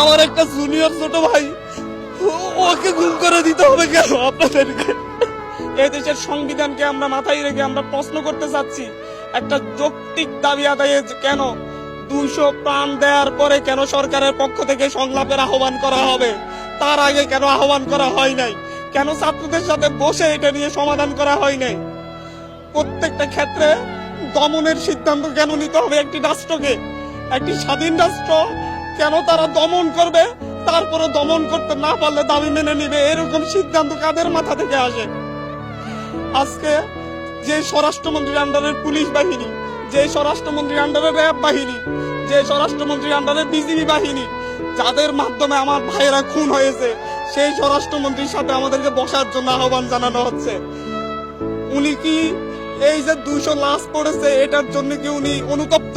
আমার একটা জুনিয়র ছোট ভাই ওকে গুম করে দিতে হবে কেন আপনাদেরকে? এই দেশের সংবিধানকে আমরা মাথায় রেখে আমরা প্রশ্ন করতে চাচ্ছি, একটা যৌক্তিক দাবি আদায়ে কেন দুইশো প্রাণ দেওয়ার পরে কেন সরকারের পক্ষ থেকে সংলাপের আহ্বান করা হবে? তার আগে কেন আহ্বান করা হয় নাই? কেন ছাত্রদের সাথে বসে এটা নিয়ে সমাধান করা হয় নাই? প্রত্যেকটা ক্ষেত্রে দমনের সিদ্ধান্ত কেন নিতে হবে একটি রাষ্ট্রকে? একটি স্বাধীন রাষ্ট্র কেন তারা দমন করবে? তারপরে দমন করতে না পারলে দাবি মেনে নিবে। এরকম সিদ্ধান্ত কাদের মাথা থেকে আসে? আজকে যে স্বরাষ্ট্রমন্ত্রীর আন্ডারের পুলিশ বাহিনী, যে স্বরাষ্ট্রমন্ত্রীর আন্ডারে র্যাব বাহিনী, যে স্বরাষ্ট্রমন্ত্রীর আন্ডারে বিজিবি বাহিনী, যাদের মাধ্যমে আমার ভাইয়েরা খুন হয়েছে, সেই স্বরাষ্ট্রমন্ত্রীর সাথে আমাদেরকে বসার জন্য আহ্বান জানানো হচ্ছে। উনি কি এই যে দুইশো লাশ পড়েছে, এটার জন্য কি উনি অনুতপ্ত?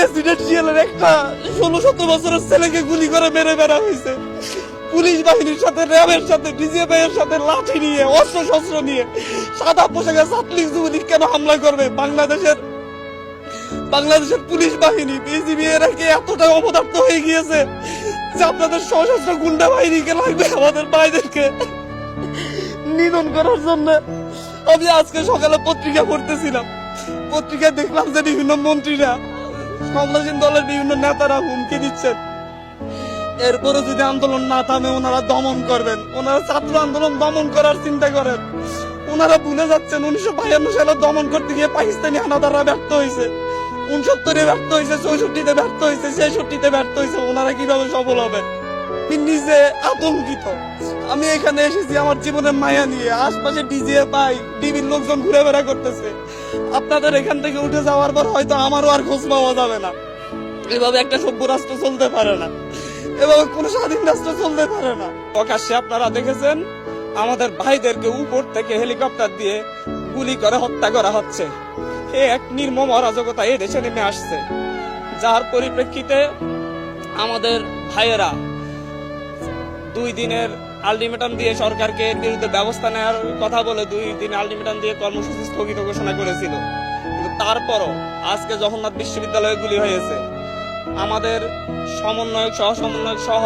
রেসিডেন্সিয়ালের একটা ষোলো সতেরো বছরের ছেলেকে গুলি করে মেরে বেড়া হয়েছে। পুলিশ বাহিনীর সাথে, র্যাবের সাথে ডিজিএফআই এর সাথে লাঠি নিয়ে অস্ত্র শস্ত্র নিয়ে, সাদা পোশাকে ছাত্রলীগ যুবলীগ কেন হামলা করবে? বাংলাদেশের বাংলাদেশের পুলিশ বাহিনী, বিজিবি এরা কি এতটা অপদার্থ হয়ে গিয়েছে যে আপনাদের সশস্ত্র গুন্ডা বাহিনীকে লাগবে আমাদের ভাইদেরকে নিধন করার জন্য। আমি আজকে সকালে পত্রিকা পড়তেছিলাম। পত্রিকায় দেখলাম যে বিভিন্ন মন্ত্রীরা ক্ষমতাসীন দলের বিভিন্ন নেতারা হুমকি দিচ্ছেন। এরপরে যদি আন্দোলন না থামে, ওনারা দমন করবেন। ওনারা ছাত্র আন্দোলন দমন করার চিন্তা করেন। ওনারা ভুলে যাচ্ছেন, উনিশশো বায়ান্ন সালে দমন করতে গিয়ে পাকিস্তানি হানাদাররা ব্যর্থ হয়েছে। উনসত্তরে ব্যর্থ হয়েছে, চৌষট্টিতে ব্যর্থ হয়েছে, ছেষট্টিতে ব্যর্থ হয়েছে। ওনারা কীভাবে সফল হবে নিজে আতঙ্কিত। আমি এখানে এসেছি আমার জীবনের মায়া নিয়ে। আশপাশে ডিজে পাই ডিবির লোকজন ঘুরে বেড়া করতেছে। আপনাদের এখান থেকে উঠে যাওয়ার পর হয়তো আমারও আর খোঁজ পাওয়া যাবে না। এভাবে একটা সভ্য রাষ্ট্র চলতে পারে না। এভাবে কোন স্বাধীন রাষ্ট্র চলতে পারে না। প্রকাশ্যে আপনারা দেখেছেন, আমাদের ভাইদেরকে উপর থেকে হেলিকপ্টার দিয়ে গুলি করে হত্যা করা হচ্ছে। এ এক নির্মম অরাজকতা এই দেশে নেমে আসছে। যার পরিপ্রেক্ষিতে আমাদের ভাইয়েরা দুই দিনের আলটিমেটাম দিয়ে সরকারকে বিরুদ্ধে ব্যবস্থা নেওয়ার কথা বলে দুই দিন আলটিমেটাম দিয়ে কর্মসূচি স্থগিত ঘোষণা করেছিল। কিন্তু তারপরও আজকে জগন্নাথ বিশ্ববিদ্যালয়ে গুলি হয়েছে। আমাদের সমন্বয়ক সহ সমন্বয়ক সহ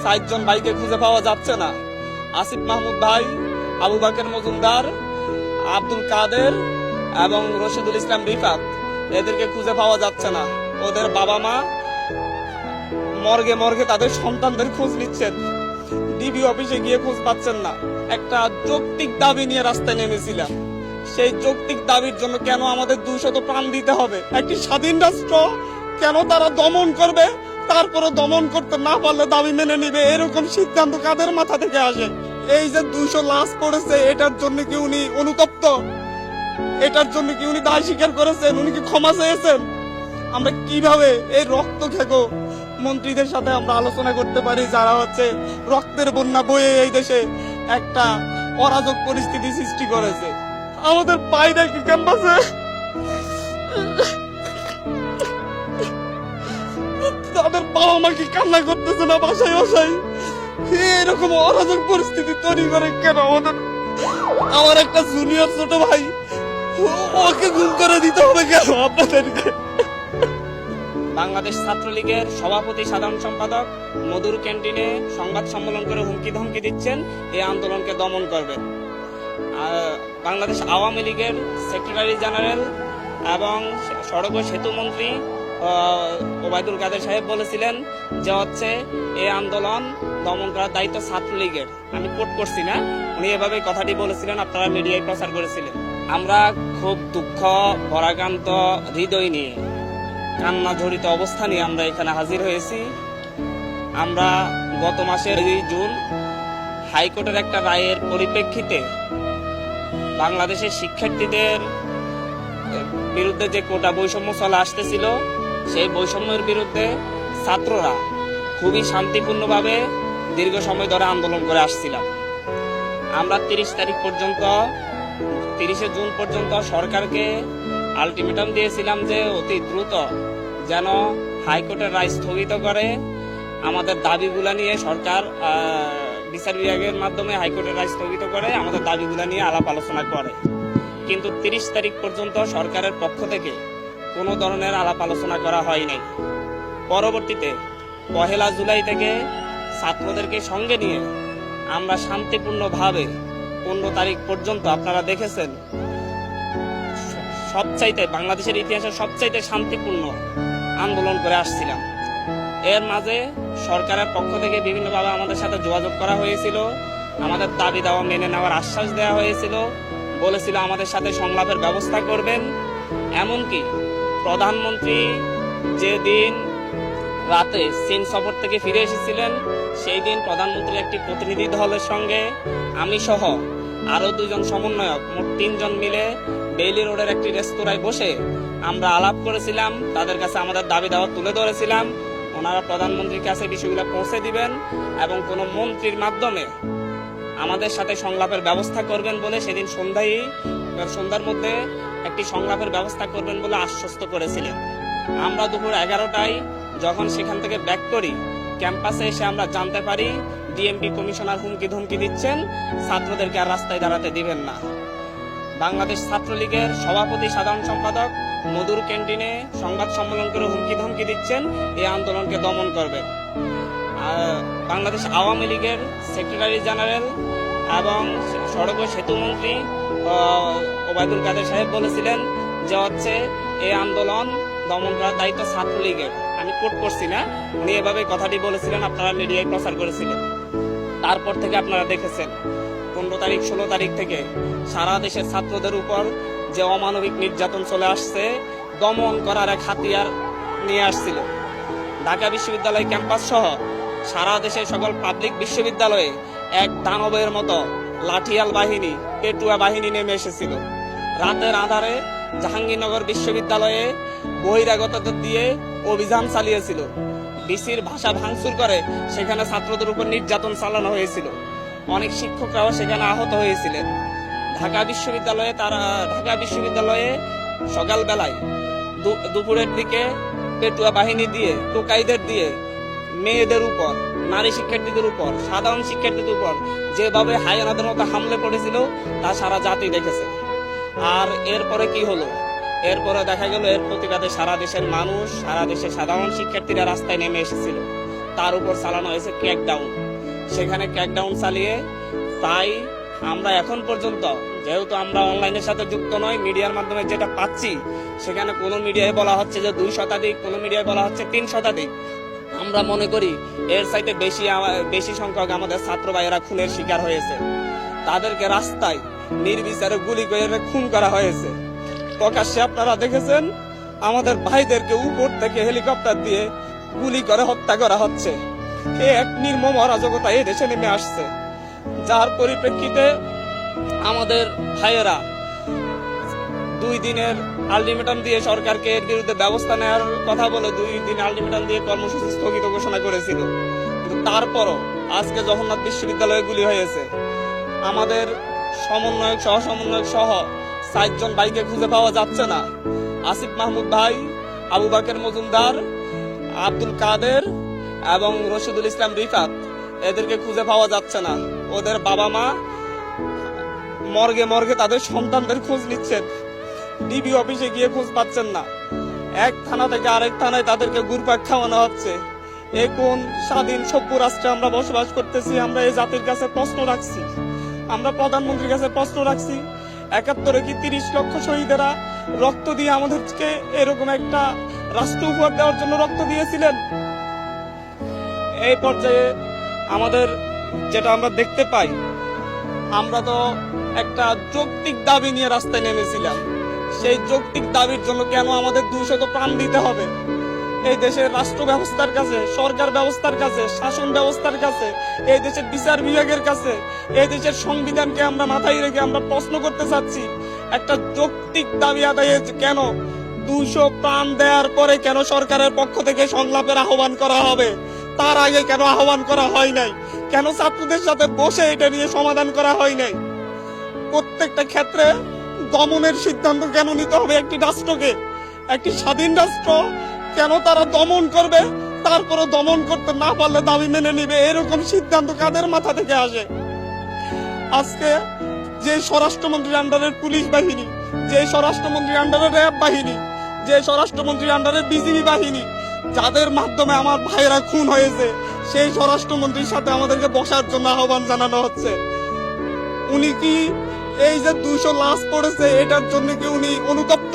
ষাট জন ভাইকে খুঁজে পাওয়া যাচ্ছে না। আসিফ মাহমুদ ভাই, আবু বাকের মজুমদার, আব্দুল কাদের এবং রশিদুল ইসলাম রিফাত, এদেরকে খুঁজে পাওয়া যাচ্ছে না। ওদের বাবা মা মর্গে মর্গে তাদের সন্তানদের খোঁজ নিচ্ছেন। ডিবি অফিসে গিয়ে খোঁজ পাচ্ছেন না। একটা যৌক্তিক দাবি নিয়ে রাস্তায় নেমেছিলাম। সেই যৌক্তিক দাবির জন্য কেন আমাদের দুশত প্রাণ দিতে হবে? একটি স্বাধীন রাষ্ট্র কেন তারা দমন করবে? তারপরে দমন করতে না পারলে দাবি মেনে নিবে? এরকম সিদ্ধান্ত কাদের মাথা থেকে আসে? এই যে দুইশো লাশ পড়েছে, এটার জন্য কি উনি অনুতপ্ত? এটার জন্য কি উনি দায় স্বীকার করেছেন? উনি কি ক্ষমা চেয়েছেন? আমরা কীভাবে এই রক্ত খেকো? মন্ত্রীদের সাথে আমরা আলোচনা করতে পারি, যারা হচ্ছে রক্তের বন্যা বয়ে এই দেশে একটা অরাজক পরিস্থিতি সৃষ্টি করেছে। আমাদের পায়রা কি ক্যাম্পাসে? তাদের বাবা মা কি কান্না করতেছে না বাসায় বাসায়? এরকম অরাজক পরিস্থিতি তৈরি করে কেন আমাদের? আমার একটা জুনিয়র ছোট ভাই ওকে গুম করে দিতে হবে কেন আপনাদেরকে? বাংলাদেশ ছাত্রলীগের সভাপতি সাধারণ সম্পাদক মধুর ক্যান্টিনে সংবাদ সম্মেলন করে হুমকি ধমকি দিচ্ছেন, এই আন্দোলনকে দমন করবেন বাংলাদেশ আওয়ামী লীগের সেক্রেটারি জেনারেল এবং সড়ক ও সেতু মন্ত্রী ওবায়দুল কাদের সাহেব বলেছিলেন যে হচ্ছে, এই আন্দোলন দমন করার দায়িত্ব ছাত্রলীগের। আমি কোট করছি না, উনি এভাবে কথাটি বলেছিলেন, আপনারা মিডিয়ায় প্রচার করেছিলেন। আমরা খুব দুঃখ পরাকান্ত হৃদয় নিয়ে কান্না জড়িত অবস্থা নিয়ে আমরা এখানে হাজির হয়েছি। আমরা গত মাসের দুই জুন হাইকোর্টের একটা রায়ের পরিপ্রেক্ষিতে বাংলাদেশের শিক্ষার্থীদের বিরুদ্ধে যে কোটা বৈষম্য চলে আসতেছিল, সেই বৈষম্যের বিরুদ্ধে ছাত্ররা খুবই শান্তিপূর্ণভাবে দীর্ঘ সময় ধরে আন্দোলন করে আসছিলাম। আমরা তিরিশ তারিখ পর্যন্ত, তিরিশে জুন পর্যন্ত সরকারকে আলটিমেটাম দিয়েছিলাম যে অতি দ্রুত যেন হাইকোর্টের রায় স্থগিত করে। আমাদের দাবিগুলা নিয়ে সরকার বিচার বিভাগের মাধ্যমে হাইকোর্টের রায় স্থগিত করে, আমাদের দাবিগুলা নিয়ে আলাপ আলোচনা করে। কিন্তু তিরিশ তারিখ পর্যন্ত সরকারের পক্ষ থেকে কোনো ধরনের আলাপ আলোচনা করা হয়নি। পরবর্তীতে পহেলা জুলাই থেকে ছাত্রদেরকে সঙ্গে নিয়ে আমরা শান্তিপূর্ণভাবে পনেরো তারিখ পর্যন্ত, আপনারা দেখেছেন, সবচাইতে বাংলাদেশের ইতিহাসে সবচাইতে শান্তিপূর্ণ আন্দোলন করে আসছিলাম। এর মাঝে সরকারের পক্ষ থেকে বিভিন্নভাবে আমাদের সাথে যোগাযোগ করা হয়েছিল। আমাদের দাবি দাওয়া মেনে নেওয়ার আশ্বাস দেওয়া হয়েছিল। বলেছিল আমাদের সাথে সংলাপের ব্যবস্থা করবেন। এমনকি প্রধানমন্ত্রী যেদিন রাতে চীন সফর থেকে ফিরে এসেছিলেন, সেই দিন প্রধানমন্ত্রীর একটি প্রতিনিধি দলের সঙ্গে আমি সহ আরও দুজন সমন্বয়ক, মোট তিনজন মিলে বেইলি রোডের একটি রেস্তোরাঁয় বসে আমরা আলাপ করেছিলাম, তাদের কাছে আমাদের দাবি দাওয়া তুলে ধরেছিলাম। ওনারা প্রধানমন্ত্রীর কাছে বিষয়গুলো পৌঁছে দিবেন এবং কোনো মন্ত্রীর মাধ্যমে আমাদের সাথে সংলাপের ব্যবস্থা করবেন বলে সেদিন সন্ধ্যায়, সন্ধ্যার মধ্যে একটি সংলাপের ব্যবস্থা করবেন বলে আশ্বস্ত করেছিলেন। আমরা দুপুর এগারোটায় যখন সেখান থেকে ব্যাক করি ক্যাম্পাসে এসে আমরা জানতে পারি ডিএমপি কমিশনার হুমকি ধমকি দিচ্ছেন, ছাত্রদেরকে আর রাস্তায় দাঁড়াতে দিবেন না। বাংলাদেশ ছাত্রলীগের সভাপতি, সাধারণ সম্পাদক মধুর ক্যান্টিনে সংবাদ সম্মেলন করে হুমকি ধমকি দিচ্ছেন এই আন্দোলনকে দমন করবেন আর বাংলাদেশ আওয়ামী লীগের সেক্রেটারি জেনারেল এবং সড়ক ও সেতু মন্ত্রী ওবায়দুল কাদের সাহেব বলেছিলেন যে হচ্ছে এই আন্দোলন দমন করার দায়িত্ব ছাত্রলীগের। আমি কোট করছি না, উনি এভাবে কথাটি বলেছিলেন, আপনারা মিডিয়ায় প্রচার করেছিলেন। তারপর থেকে আপনারা দেখেছেন, পনেরো তারিখ, ষোলো তারিখ থেকে সারা দেশের ছাত্রদের উপর যে অমানবিক নির্যাতন চলে আসছে, দমন করার এক হাতিয়ার নিয়ে আসছিল। ঢাকা বিশ্ববিদ্যালয় ক্যাম্পাস সহ সারা দেশের সকল পাবলিক বিশ্ববিদ্যালয়ে এক দানবের মতো লাঠিয়াল বাহিনী, পেটুয়া বাহিনী নেমে এসেছিল। রাতের আধারে জাহাঙ্গীরনগর বিশ্ববিদ্যালয়ে বহিরাগতদের দিয়ে অভিযান চালিয়েছিল। ডিসির ভাষা ভাঙচুর করে, সেখানে ছাত্রদের উপর নির্যাতন চালানো হয়েছিল। অনেক শিক্ষকরাও সেখানে আহত হয়েছিলেন। ঢাকা বিশ্ববিদ্যালয়ে তারা, ঢাকা বিশ্ববিদ্যালয়ে সকালবেলায় দুপুরের দিকে পেটুয়া বাহিনী দিয়ে, টোকাইদের দিয়ে মেয়েদের উপর, নারী শিক্ষার্থীদের উপর, সাধারণ শিক্ষার্থীদের উপর যেভাবে হায়ানাদের মতো হামলে পড়েছিল, তা সারা জাতি দেখেছে। আর এরপরে কি হলো? এরপরে দেখা গেল এর প্রতিবাদে সারা দেশের মানুষ, সারা দেশের সাধারণ শিক্ষার্থীরা রাস্তায় নেমে এসেছিল। তার উপর চালানো হয়েছে ক্র্যাকডাউন সেখানে ক্র্যাকডাউন চালিয়ে তাই আমরা এখন পর্যন্ত, যেহেতু আমরা অনলাইনের সাথে যুক্ত নই মিডিয়ার মাধ্যমে যেটা পাচ্ছি, সেখানে কোনো মিডিয়ায় বলা হচ্ছে যে দুই শতাধিক, কোনো মিডিয়ায় বলা হচ্ছে তিন শতাধিক। আমরা মনে করি এর সাইতে বেশি বেশি সংখ্যক আমাদের ছাত্র ভাইয়েরা খুনের শিকার হয়েছে। তাদেরকে রাস্তায় নির্বিচারে গুলি করে খুন করা হয়েছে। প্রকাশ্যে আপনারা দেখেছেন, আমাদের ভাইদেরকে উপর থেকে হেলিকপ্টার দিয়ে গুলি করে হত্যা করা হচ্ছে। এ এক নির্মম অরাজকতা এই দেশে নেমে আসছে। যার পরিপ্রেক্ষিতে আমাদের ভাইয়েরা দুই দিনের আলটিমেটাম দিয়ে সরকারকে এর বিরুদ্ধে ব্যবস্থা নেওয়ার কথা বলে দুই দিন আলটিমেটাম দিয়ে কর্মসূচি স্থগিত ঘোষণা করেছিল। কিন্তু তারপরও আজকে জগন্নাথ বিশ্ববিদ্যালয়ে গুলি হয়েছে। আমাদের সমন্বয়ক সহ সমন্বয়ক সহ ষাটজন ভাইকে খুঁজে পাওয়া যাচ্ছে না। আসিফ মাহমুদ ভাই, আবু বাকের মজুমদার, আব্দুল কাদের এবং রশিদুল ইসলাম রিফাত, এদেরকে খুঁজে পাওয়া যাচ্ছে না। ওদের বাবা মা মর্গে মর্গে তাদের সন্তানদের খোঁজ নিচ্ছেন। ডিবি অফিসে গিয়ে খোঁজ পাচ্ছেন না। এক থানা থেকে আরেক থানায় তাদেরকে ঘুরপাক খাওয়ানো হচ্ছে। এ কোন স্বাধীন সভ্য রাষ্ট্রে আমরা বসবাস করতেছি? আমরা এই জাতির কাছে প্রশ্ন রাখছি। আমরা প্রধানমন্ত্রীর কাছে প্রশ্ন রাখছি। একাত্তরে কি তিরিশ লক্ষ শহীদেরা রক্ত দিয়ে আমাদেরকে এরকম একটা রাষ্ট্র উপহার দেওয়ার জন্য রক্ত দিয়েছিলেন? এই পর্যায়ে আমাদের যেটা আমরা দেখতে পাই, আমরা তো একটা যৌক্তিক দাবি নিয়ে রাস্তায় নেমেছিলাম। সেই যৌক্তিক দাবির জন্য কেন আমাদের দুশত প্রাণ দিতে হবে? এই দেশের রাষ্ট্র ব্যবস্থার কাছে, সরকার ব্যবস্থার কাছে, শাসন ব্যবস্থার কাছে, এই দেশের বিচার বিভাগের কাছে, এই দেশের সংবিধানকে আমরা মাথায় রেখে আমরা প্রশ্ন করতে চাচ্ছি, একটা যৌক্তিক দাবি আদায়ে কেন দুশো প্রাণ দেওয়ার পরে কেন সরকারের পক্ষ থেকে সংলাপের আহ্বান করা হবে? তার আগে কেন আহ্বান করা হয় নাই? কেন ছাত্রদের সাথে বসে এটা নিয়ে সমাধান করা হয় নাই? প্রত্যেকটা ক্ষেত্রে দমনের সিদ্ধান্ত কেন নিতে হবে একটি রাষ্ট্রকে? একটি স্বাধীন রাষ্ট্র কেন তারা দমন করবে? তারপরে দমন করতে না পারলে দাবি মেনে নিবে। এরকম সিদ্ধান্ত কাদের মাথা থেকে আসে? আজকে যে স্বরাষ্ট্রমন্ত্রীর আন্ডারের পুলিশ বাহিনী, যে স্বরাষ্ট্রমন্ত্রীর আন্ডারের র্যাব বাহিনী, যে স্বরাষ্ট্রমন্ত্রীর আন্ডারের বিজিবি বাহিনী, যাদের মাধ্যমে আমার ভাইয়েরা খুন হয়েছে, সেই স্বরাষ্ট্রমন্ত্রীর সাথে আমাদেরকে বসার জন্য আহ্বান জানানো হচ্ছে। উনি কি এই যে দুইশো লাশ পড়েছে, এটার জন্য কি উনি অনুতপ্ত?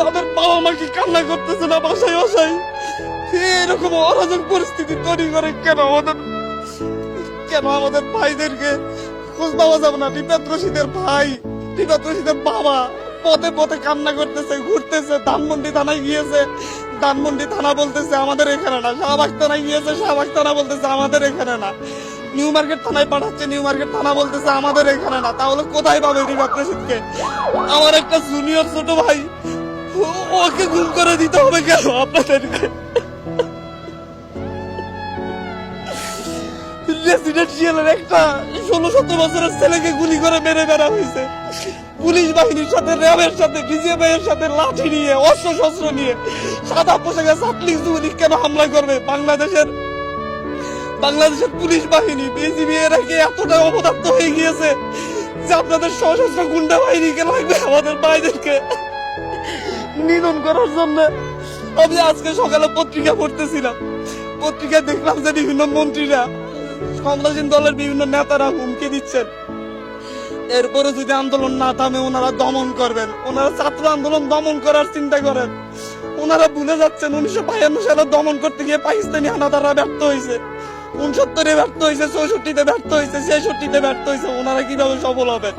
তাদের বাবা মা কি কান্না করতেছে না বাসায় বাসায়? এরকম অরাজক পরিস্থিতি তৈরি করে কেন আমাদের? কেন আমাদের ভাইদেরকে খোঁজ পাওয়া যাবে না? রিপাত রশিদের ভাই রিপাত রশিদের বাবা পথে পথে কান্না করতেছে, ঘুরতেছে, ধানমন্ডি থানায় গিয়েছে। ধানমন্ডি থানা বলতেছে, আমাদের এখানে না। শাহবাগ থানায় গিয়েছে, শাহবাগ থানা বলতেছে, আমাদের এখানে না। নিউ মার্কেট থানায় পাঠাচ্ছে, নিউ মার্কেট থানা বলতেছে, আমাদের এখানে না। তাহলে কোথায় পাবে রিপাত রশিদকে? আমার একটা জুনিয়র ছোট ভাই ওকে গুম করে দিতে হবে কেন আপনাদেরকে একটা ষোলো বছরের ছেলেকে গুলি করে মেরে বেড়া হয়েছে। পুলিশ বাহিনীর সাথে, র্যাবের সাথে সাথে লাঠি নিয়ে অস্ত্র শস্ত্র নিয়ে, সাদা পোশাকে ছাত্রলীগ যুবলীগ কেন হামলা করবে? বাংলাদেশের বাংলাদেশের পুলিশ বাহিনী, বিজিবি এরা কি এতটা অপদার্থ হয়ে গিয়েছে যে আপনাদের সশস্ত্র গুন্ডা বাহিনীকে লাগবে আমাদের ভাইদেরকে। নিধন করার জন্য আমি আজকে সকালে পত্রিকা পড়তেছিলাম। পত্রিকায় দেখলাম যে বিভিন্ন মন্ত্রীরা ক্ষমতাসীন দলের বিভিন্ন নেতারা হুমকি দিচ্ছেন। এরপরে যদি আন্দোলন না থামে, ওনারা দমন করবেন। ওনারা ছাত্র আন্দোলন দমন করার চিন্তা করেন। ওনারা ভুলে যাচ্ছেন, উনিশশো বায়ান্ন সালে দমন করতে গিয়ে পাকিস্তানি হানাদাররা ব্যর্থ হয়েছে উনসত্তরে ব্যর্থ হয়েছে চৌষট্টিতে ব্যর্থ হয়েছে ছেষট্টিতে ব্যর্থ হয়েছে ওনারা কীভাবে সফল হবেন?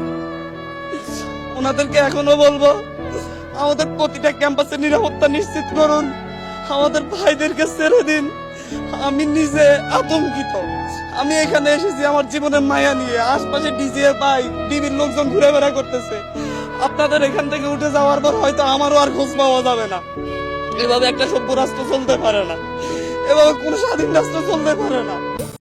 ওনাদেরকে এখনও বলব আমাদের প্রতিটা ক্যাম্পাসে নিরাপত্তা নিশ্চিত করুন। আমাদের ভাইদেরকে ছেড়ে দিন। আমি নিজে আতঙ্কিত। আমি এখানে এসেছি আমার জীবনের মায়া নিয়ে। আশপাশে ডিজিএ পাই ডিবির লোকজন ঘুরে বেড়া করতেছে। আপনাদের এখান থেকে উঠে যাওয়ার পর হয়তো আমারও আর খোঁজ পাওয়া যাবে না। এভাবে একটা সভ্য রাষ্ট্র চলতে পারে না। এভাবে কোনো স্বাধীন রাষ্ট্র চলতে পারে না।